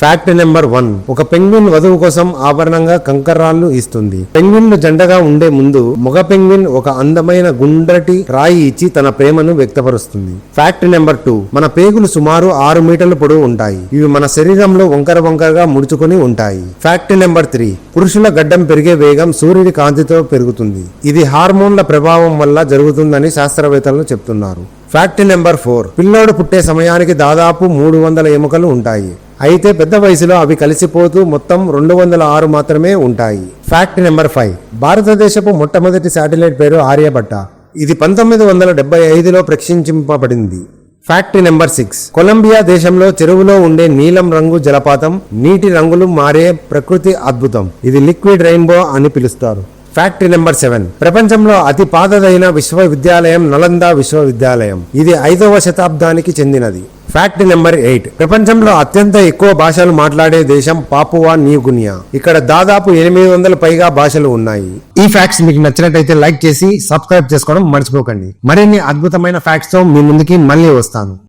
Fact number one. ఒక penguin వధువు కోసం ఆభరణంగా కంకర్రాళ్ళు ఇస్తుంది. పెంగ్విన్లు జెండగా ఉండే ముందు మగ పెంగ్విన్ ఒక అందమైన గుండ్రటి రాయి ఇచ్చి తన ప్రేమను వ్యక్తపరుస్తుంది. Fact number two. మన పేగులు సుమారు ఆరు మీటర్ల పొడవు ఉంటాయి. ఇవి మన శరీరంలో వంకర వంకరగా ముడుచుకొని ఉంటాయి. Fact number three. పురుషుల గడ్డం పెరిగే వేగం సూర్యుడి కాంతితో పెరుగుతుంది. ఇది హార్మోన్ల ప్రభావం వల్ల జరుగుతుందని శాస్త్రవేత్తలు చెప్తున్నారు. Fact number four. పిల్లోడు పుట్టే సమయానికి దాదాపు మూడు వందల ఎముకలు ఉంటాయి. అయితే పెద్ద వయసులో అవి కలిసిపోతూ మొత్తం రెండు వందల ఆరు మాత్రమే ఉంటాయి. ఫ్యాక్ట్ నెంబర్ ఫైవ్ భారతదేశపు మొట్టమొదటి శాటిలైట్ పేరు ఆర్యభట్ట ఇది పంతొమ్మిది వందల డెబ్బై ఐదులో ప్రక్షించింపబడింది. ఫ్యాక్ట్ నెంబర్ సిక్స్ కొలంబియా దేశంలో చెరువులో ఉండే నీలం రంగు జలపాతం నీటి రంగులు మారే ప్రకృతి అద్భుతం. ఇది లిక్విడ్ రెయిన్బో అని పిలుస్తారు. ఫ్యాక్టరీ నెంబర్ సెవెన్ ప్రపంచంలో అతి పాతదైన విశ్వవిద్యాలయం నలంద విశ్వవిద్యాలయం. ఇది ఐదవ శతాబ్దానికి చెందినది. ఫ్యాక్ట్ నెంబర్ ఎయిట్ ప్రపంచంలో అత్యంత ఎక్కువ భాషలు మాట్లాడే దేశం పాపువా న్యూగునియా ఇక్కడ దాదాపు ఎనిమిది వందల పైగా భాషలు ఉన్నాయి. ఈ ఫ్యాక్ట్స్ మీకు నచ్చినట్టయితే లైక్ చేసి సబ్స్క్రైబ్ చేసుకోవడం మర్చిపోకండి. మరిన్ని అద్భుతమైన ఫ్యాక్ట్స్తో మీ ముందుకి మళ్ళీ వస్తాను.